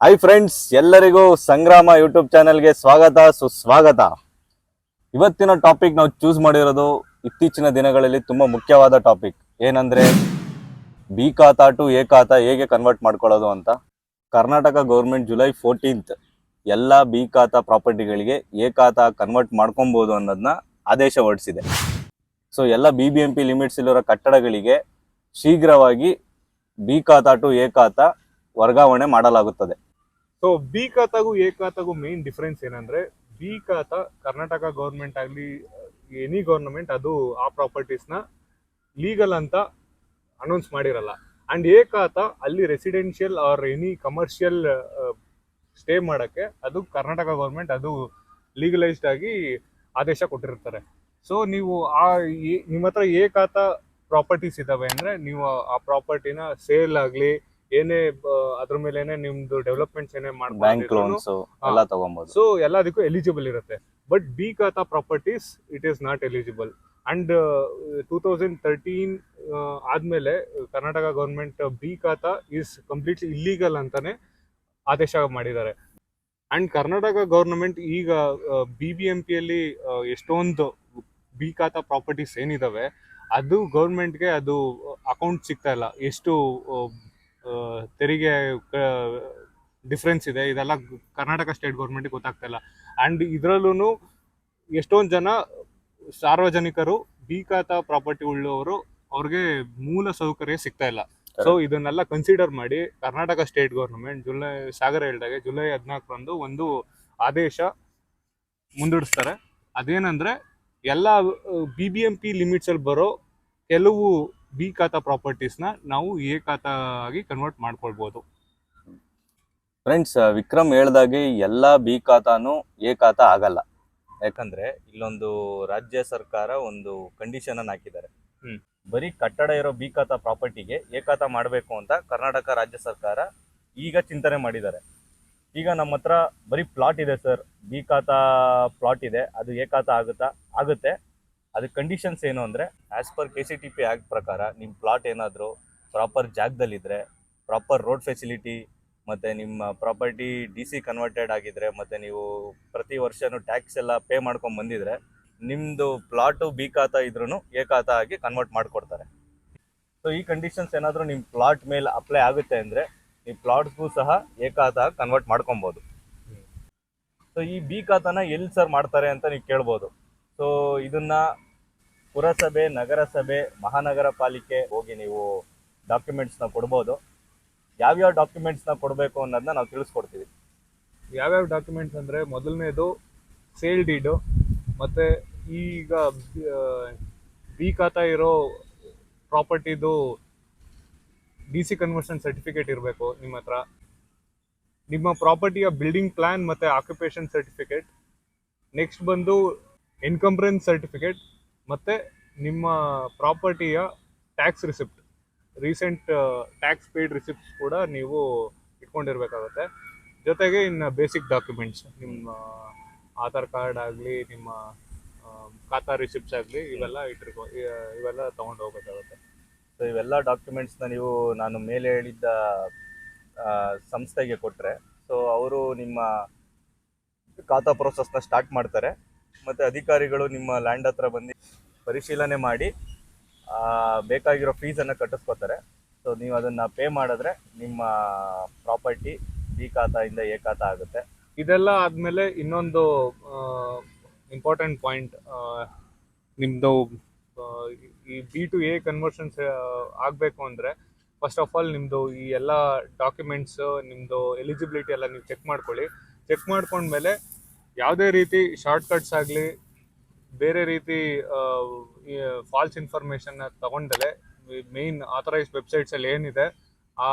Hi friends ಎಲ್ಲರಿಗೂ ಸಂಗ್ರಾಮ YouTube ಚಾನೆಲ್ಗೆ ಸ್ವಾಗತ, ಸುಸ್ವಾಗತ. ಇವತ್ತಿನ ಟಾಪಿಕ್ ನಾವು ಚೂಸ್ ಮಾಡಿರೋದು ಇತ್ತೀಚಿನ ದಿನಗಳಲ್ಲಿ ತುಂಬ ಮುಖ್ಯವಾದ ಟಾಪಿಕ್ ಏನಂದ್ರೆ ಬಿ ಖಾತಾ ಟು ಎ ಖಾತಾ ಹೇಗೆ ಕನ್ವರ್ಟ್ ಮಾಡ್ಕೊಳ್ಳೋದು ಅಂತ. ಕರ್ನಾಟಕ ಗೌರ್ಮೆಂಟ್ ಜುಲೈ ಫೋರ್ಟೀನ್ತ್ ಎಲ್ಲ ಬಿ ಖಾತಾ ಪ್ರಾಪರ್ಟಿಗಳಿಗೆ ಎ ಖಾತಾ ಕನ್ವರ್ಟ್ ಮಾಡ್ಕೊಬೋದು ಅನ್ನೋದನ್ನ ಆದೇಶ ಹೊರಡಿಸಿದೆ. ಸೊ ಎಲ್ಲ B B M P limits ಇಲ್ಲಿರೋ ಕಟ್ಟಡಗಳಿಗೆ ಶೀಘ್ರವಾಗಿ B khata to A khata ವರ್ಗಾವಣೆ ಮಾಡಲಾಗುತ್ತದೆ. ಸೊ ಬಿ ಖಾತಾಗೂ ಎ ಖಾತಾಗೂ ಮೇನ್ ಡಿಫ್ರೆನ್ಸ್ ಏನಂದ್ರೆ ಬಿ ಖಾತಾ ಕರ್ನಾಟಕ ಗೌರ್ಮೆಂಟ್ ಆಗಲಿ ಎನಿ ಗೌರ್ಮೆಂಟ್ ಅದು ಆ ಪ್ರಾಪರ್ಟೀಸ್ನ ಲೀಗಲ್ ಅಂತ ಅನೌನ್ಸ್ ಮಾಡಿರಲ್ಲ. ಅಂಡ್ ಎ ಖಾತಾ ಅಲ್ಲಿ residential or any commercial stay ಮಾಡೋಕ್ಕೆ ಅದು ಕರ್ನಾಟಕ ಗೌರ್ಮೆಂಟ್ ಅದು ಲೀಗಲೈಸ್ಡ್ ಆಗಿ ಆದೇಶ ಕೊಟ್ಟಿರ್ತಾರೆ. ಸೊ ನೀವು ಆ ನಿಮ್ಮ ಹತ್ರ ಎ ಖಾತಾ ಪ್ರಾಪರ್ಟೀಸ್ ಇದ್ದಾವೆ ಅಂದರೆ, ನೀವು ಆ ಪ್ರಾಪರ್ಟಿನ ಸೇಲ್ ಆಗ್ಲಿ ಏನೇ ಅದ್ರ ಮೇಲೆನೆ ನಿಮ್ದು ಡೆವಲಪ್ಮೆಂಟ್ಸ್ ಏನೇ ಬ್ಯಾಂಕ್ ಲೋನ್ಸ್ ಎಲ್ಲ ಸೊ ಎಲ್ಲದಕ್ಕೂ ಎಲಿಜಿಬಲ್ ಇರುತ್ತೆ. But B khata properties it is not eligible and two thousand thirteen ಆದ್ಮೇಲೆ Karnataka government B khata is completely illegal ಅಂತಾನೆ ಆದೇಶ ಮಾಡಿದ್ದಾರೆ. ಅಂಡ್ ಕರ್ನಾಟಕ ಗೌರ್ಮೆಂಟ್ ಈಗ ಬಿ ಬಿ ಎಂ ಪಿಯಲ್ಲಿ ಎಷ್ಟೊಂದು ಬಿ ಖಾತಾ ಪ್ರಾಪರ್ಟೀಸ್ ಏನಿದಾವೆ ಅದು ಗೌರ್ಮೆಂಟ್ಗೆ ಅದು ಅಕೌಂಟ್ ಸಿಗ್ತಾ ಇಲ್ಲ. ಎಷ್ಟು ತೆರಿಗೆ ಡಿಫ್ರೆನ್ಸ್ ಇದೆ. ಇದೆಲ್ಲ ಕರ್ನಾಟಕ ಸ್ಟೇಟ್ ಗೌರ್ಮೆಂಟ್ಗೆ ಗೊತ್ತಾಗ್ತಾ ಇಲ್ಲ. ಅಂಡ್ ಇದರಲ್ಲೂ ಎಷ್ಟೊಂದು ಜನ ಸಾರ್ವಜನಿಕರು ಬಿ ಖಾತಾ ಪ್ರಾಪರ್ಟಿ ಉಳ್ಳವರು ಅವ್ರಿಗೆ ಮೂಲ ಸೌಕರ್ಯ ಸಿಗ್ತಾ ಇಲ್ಲ. ಸೊ ಇದನ್ನೆಲ್ಲ ಕನ್ಸಿಡರ್ ಮಾಡಿ ಕರ್ನಾಟಕ ಸ್ಟೇಟ್ ಗೌರ್ಮೆಂಟ್ ಜುಲೈ ಸಾಗರ ಹೇಳ್ದಾಗೆ ಜುಲೈ ಹದಿನಾಲ್ಕರಂದು ಒಂದು ಆದೇಶ ಮುಂದೂಡಿಸ್ತಾರೆ. ಅದೇನಂದ್ರೆ ಎಲ್ಲ B B M P limits ಅಲ್ಲಿ ಬರೋ ಕೆಲವು ಬಿ ಖಾತಾ ಪ್ರಾಪರ್ಟೀಸ್ನ ನಾವು ಎ ಖಾತಾ ಆಗಿ ಕನ್ವರ್ಟ್ ಮಾಡ್ಕೊಳ್ಬೋದು ಫ್ರೆಂಡ್ಸ್ ವಿಕ್ರಮ್ ಹೇಳ್ದಾಗೆ ಎಲ್ಲ ಬಿ ಖಾತಾನು ಎ ಖಾತಾ ಆಗಲ್ಲ. ಯಾಕಂದ್ರೆ ಇಲ್ಲೊಂದು ರಾಜ್ಯ ಸರ್ಕಾರ ಒಂದು ಕಂಡೀಷನ್ ಅನ್ನು ಹಾಕಿದ್ದಾರೆ. ಹ್ಮ್. ಬರೀ ಕಟ್ಟಡ ಇರೋ ಬಿ ಖಾತಾ ಪ್ರಾಪರ್ಟಿಗೆ ಎ ಖಾತಾ ಮಾಡಬೇಕು ಅಂತ ಕರ್ನಾಟಕ ರಾಜ್ಯ ಸರ್ಕಾರ ಈಗ ಚಿಂತನೆ ಮಾಡಿದ್ದಾರೆ. ಈಗ ನಮ್ಮ ಹತ್ರ ಬರೀ ಪ್ಲಾಟ್ ಇದೆ ಸರ್ ಬಿ ಖಾತಾ ಪ್ಲಾಟ್ ಇದೆ. ಅದು ಏಕಾತ ಖಾತಾ ಆಗುತ್ತಾ ಆಗುತ್ತೆ. ಅದಕ್ಕೆ ಕಂಡೀಷನ್ಸ್ ಏನು ಅಂದರೆ as per K C T P act ಪ್ರಕಾರ ನಿಮ್ಮ ಪ್ಲಾಟ್ ಏನಾದರೂ ಪ್ರಾಪರ್ ಜಾಗದಲ್ಲಿದ್ದರೆ ಪ್ರಾಪರ್ ರೋಡ್ ಫೆಸಿಲಿಟಿ ಮತ್ತು ನಿಮ್ಮ ಪ್ರಾಪರ್ಟಿ ಡಿ ಸಿ ಕನ್ವರ್ಟೆಡ್ ಆಗಿದ್ರೆ ಮತ್ತು ನೀವು ಪ್ರತಿ ವರ್ಷವೂ ಟ್ಯಾಕ್ಸ್ ಎಲ್ಲ ಪೇ ಮಾಡ್ಕೊಂಡು ಬಂದಿದ್ರೆ ನಿಮ್ಮದು ಪ್ಲಾಟು ಬಿ ಖಾತಾ ಇದ್ರೂ ಎ ಖಾತಾ ಆಗಿ ಕನ್ವರ್ಟ್ ಮಾಡಿಕೊಡ್ತಾರೆ. ಸೊ ಈ ಕಂಡೀಷನ್ಸ್ ಏನಾದರೂ ನಿಮ್ಮ ಪ್ಲಾಟ್ ಮೇಲೆ ಅಪ್ಲೈ ಆಗುತ್ತೆ ಅಂದರೆ, ಈ ಪ್ಲಾಟ್ಸ್ಗೂ ಸಹ ಎ ಖಾತಾ ಕನ್ವರ್ಟ್ ಮಾಡ್ಕೊಬೋದು. ಸೊ ಈ ಬಿ ಖಾತಾನ ಎಲ್ಲಿ ಸರ್ ಮಾಡ್ತಾರೆ ಅಂತ ನೀವು ಕೇಳ್ಬೋದು. ಸೊ ಇದನ್ನ ಪುರಸಭೆ, ನಗರಸಭೆ ಮಹಾನಗರ ಪಾಲಿಕೆ ಹೋಗಿ ನೀವು ಡಾಕ್ಯುಮೆಂಟ್ಸ್ನ ಕೊಡ್ಬೋದು. ಯಾವ್ಯಾವ ಡಾಕ್ಯುಮೆಂಟ್ಸ್ನ ಕೊಡಬೇಕು ಅನ್ನೋದನ್ನ ನಾವು ತಿಳಿಸ್ಕೊಡ್ತೀವಿ. ಯಾವ್ಯಾವ ಡಾಕ್ಯುಮೆಂಟ್ಸ್ ಅಂದರೆ ಮೊದಲನೇದು ಸೇಲ್ ಡೀಡು ಮತ್ತು ಈಗ ಬಿ ಖಾತಾ ಇರೋ ಪ್ರಾಪರ್ಟಿದು ಡಿ ಸಿ ಕನ್ವರ್ಷನ್ ಸರ್ಟಿಫಿಕೇಟ್ ಇರಬೇಕು ನಿಮ್ಮ ಹತ್ರ. ನಿಮ್ಮ ಪ್ರಾಪರ್ಟಿಯ ಬಿಲ್ಡಿಂಗ್ ಪ್ಲ್ಯಾನ್ ಮತ್ತು ಆಕ್ಯುಪೇಷನ್ ಸರ್ಟಿಫಿಕೇಟ್ ನೆಕ್ಸ್ಟ್ ಬಂದು ಇನ್ಕಂಬ್ರೆನ್ಸ್ ಸರ್ಟಿಫಿಕೇಟ್ ಮತ್ತೆ ನಿಮ್ಮ ಪ್ರಾಪರ್ಟಿಯ tax receipt recent tax paid receipts ಕೂಡ ನೀವು ಇಟ್ಕೊಂಡಿರ್ಬೇಕಾಗುತ್ತೆ. ಜೊತೆಗೆ ಇನ್ನು ಬೇಸಿಕ್ ಡಾಕ್ಯುಮೆಂಟ್ಸ್ ನಿಮ್ಮ ಆಧಾರ್ ಕಾರ್ಡ್ ಆಗಲಿ, ನಿಮ್ಮ ಖಾತಾ ರಿಸಿಪ್ಟ್ಸ್ ಆಗಲಿ, ಇವೆಲ್ಲ ಇಟ್ಟಿರ್ಕೊ ಇವೆಲ್ಲ ತೊಗೊಂಡು ಹೋಗ್ಬೇಕಾಗುತ್ತೆ. ಸೊ ಇವೆಲ್ಲ ಡಾಕ್ಯುಮೆಂಟ್ಸ್ನ ನೀವು ನಾನು ಮೇಲೆ ಹೇಳಿದ್ದ ಸಂಸ್ಥೆಗೆ ಕೊಟ್ಟರೆ ಸೊ ಅವರು ನಿಮ್ಮ ಖಾತಾ ಪ್ರೋಸೆಸ್ನ ಸ್ಟಾರ್ಟ್ ಮಾಡ್ತಾರೆ. ಮತ್ತು ಅಧಿಕಾರಿಗಳು ನಿಮ್ಮ ಲ್ಯಾಂಡ್ ಹತ್ರ ಬಂದು ಪರಿಶೀಲನೆ ಮಾಡಿ ಬೇಕಾಗಿರೋ ಫೀಸನ್ನು ಕಟ್ಟಿಸ್ಕೊತಾರೆ. ಸೊ ನೀವು ಅದನ್ನು ಪೇ ಮಾಡಿದ್ರೆ ನಿಮ್ಮ ಪ್ರಾಪರ್ಟಿ ಬಿ ಖಾತಾಯಿಂದ ಎ ಖಾತಾ ಆಗುತ್ತೆ. ಇದೆಲ್ಲ ಆದಮೇಲೆ ಇನ್ನೊಂದು ಇಂಪಾರ್ಟೆಂಟ್ ಪಾಯಿಂಟ್ ನಿಮ್ಮದು ಈ ಬಿ ಟು ಎ ಕನ್ವರ್ಷನ್ಸ್ ಆಗಬೇಕು ಅಂದರೆ ಫಸ್ಟ್ ಆಫ್ ಆಲ್ ನಿಮ್ಮದು ಈ ಎಲ್ಲ ಡಾಕ್ಯುಮೆಂಟ್ಸ್ ನಿಮ್ಮದು ಎಲಿಜಿಬಿಲಿಟಿ ಎಲ್ಲ ನೀವು ಚೆಕ್ ಮಾಡ್ಕೊಳ್ಳಿ. ಚೆಕ್ ಮಾಡ್ಕೊಂಡ್ಮೇಲೆ ಯಾವುದೇ ರೀತಿ ಶಾರ್ಟ್ಕಟ್ಸ್ ಆಗಲಿ ಬೇರೆ ರೀತಿ ಫಾಲ್ಸ್ ಇನ್ಫಾರ್ಮೇಷನ್ನ ತಗೊಂಡಲೆ ಮೇನ್ ಆಥರೈಸ್ಡ್ ವೆಬ್ಸೈಟ್ಸಲ್ಲಿ ಏನಿದೆ ಆ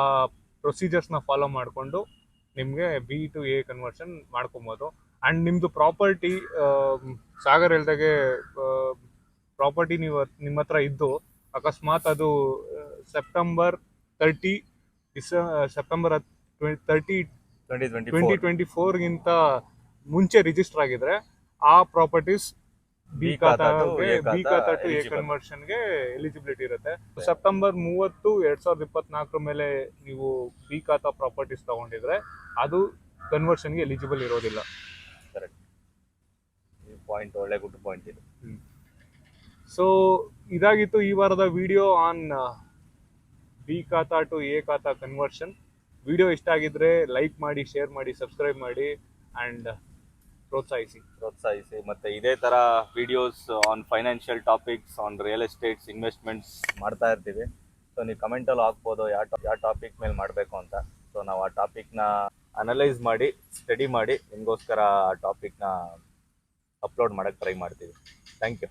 ಪ್ರೊಸೀಜರ್ಸ್ನ ಫಾಲೋ ಮಾಡಿಕೊಂಡು ನಿಮಗೆ ಬಿ ಟು ಎ ಕನ್ವರ್ಷನ್ ಮಾಡ್ಕೊಬೋದು. ಆ್ಯಂಡ್ ನಿಮ್ಮದು ಪ್ರಾಪರ್ಟಿ ಸಾಗರ್ ಹೇಳ್ದಾಗೆ ಪ್ರಾಪರ್ಟಿ ನೀವು ನಿಮ್ಮ ಹತ್ರ ಇದ್ದು ಅಕಸ್ಮಾತ್ ಅದು September thirty ಡಿಸ September thirty twenty twenty twenty twenty ಫೋರ್ಗಿಂತ ಮುಂಚೆ ರಿಜಿಸ್ಟರ್ ಆಗಿದ್ರೆ ಆ properties B ಖಾತಾಗೆ B khata to A eligibility ಇರುತ್ತೆ. ಸೆಪ್ಟೆಂಬರ್ ಮೂವತ್ತು ಎರಡ್ ಸಾವಿರದ ಇಪ್ಪತ್ನಾಲ್ಕರ ಮೇಲೆ ನೀವು ಬಿ ಖಾತಾ ಪ್ರಾಪರ್ಟೀಸ್ ತಗೊಂಡಿದ್ರೆ ಅದು ಕನ್ವರ್ಷನ್ಗೆ ಎಲಿಜಿಬಲ್ ಇರೋದಿಲ್ಲ. ಈ ಪಾಯಿಂಟ್ ಒಳ್ಳೆ ಗುಡ್ ಪಾಯಿಂಟ್ ಇದು. ಸೊ ಇದಾಗಿತ್ತು ಈ ವಾರದ video on B khata to A khata conversion video ಇಷ್ಟ ಆಗಿದ್ರೆ ಲೈಕ್ ಮಾಡಿ ಶೇರ್ ಮಾಡಿ ಸಬ್ಸ್ಕ್ರೈಬ್ ಮಾಡಿ ಆ್ಯಂಡ್ ಪ್ರೋತ್ಸಾಹಿಸಿ. ಪ್ರೋತ್ಸಾಹಿಸಿ. ಮತ್ತೆ ಇದೇ ತರ videos on financial topics on real estates investments ಮಾಡ್ತಾ ಇರ್ತೀವಿ. ಸೊ ನೀವು ಕಮೆಂಟಲ್ಲಿ ಹಾಕ್ಬೋದು ಯಾವ ಯಾವ ಟಾಪಿಕ್ ಮೇಲೆ ಮಾಡಬೇಕು ಅಂತ. ಸೊ ನಾವು ಆ ಟಾಪಿಕ್ನ ಅನಲೈಸ್ ಮಾಡಿ ಸ್ಟಡಿ ಮಾಡಿ, ನಿಮಗೋಸ್ಕರ ಆ ಟಾಪಿಕ್ನ ಅಪ್ಲೋಡ್ ಮಾಡೋಕ್ಕೆ ಟ್ರೈ ಮಾಡ್ತೀವಿ. Thank you